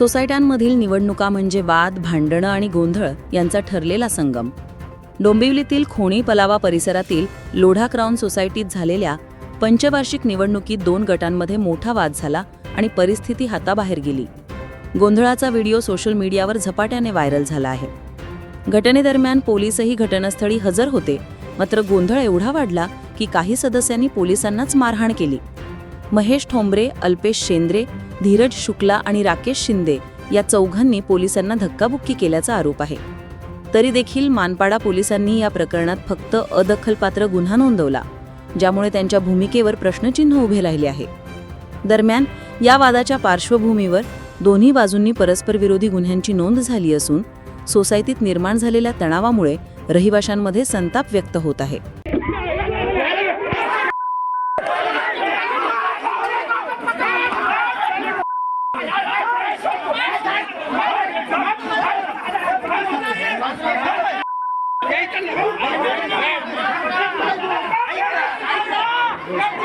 सोसायट्यांमधील निवडणुका म्हणजे वाद भांडणं आणि गोंधळ यांचा ठरलेला संगम. डोंबिवलीतील खोणी पलावा परिसरातील लोढा क्राऊन सोसायटीत झालेल्या पंचवार्षिक निवडणुकीत दोन गटांमध्ये मोठा वाद झाला आणि परिस्थिती हाताबाहेर गेली. गोंधळाचा व्हिडिओ सोशल मीडियावर झपाट्याने व्हायरल झाला आहे. घटनेदरम्यान पोलीसही घटनास्थळी हजर होते मात्र गोंधळ एवढा वाढला की काही सदस्यांनी पोलिसांनाच मारहाण केली. महेश ठोंबरे अल्पेश शेंद्रे धीरज शुक्ला आणि राकेश शिंदे या चौघांनी पोलिसांना धक्काबुक्की केल्याचा आरोप आहे. तरी देखील मानपाडा पोलिसांनी या प्रकरणात फक्त अदखलपात्र गुन्हा नोंदवला ज्यामुळे त्यांच्या भूमिकेवर प्रश्नचिन्ह उभे राहिले आहे. दरम्यान या वादाच्या पार्श्वभूमीवर दोन्ही बाजूंनी परस्पर विरोधी गुन्ह्यांची नोंद झाली असून सोसायटीत निर्माण झालेल्या तणावामुळे रहिवाशांमध्ये संताप व्यक्त होत आहे. Yeah.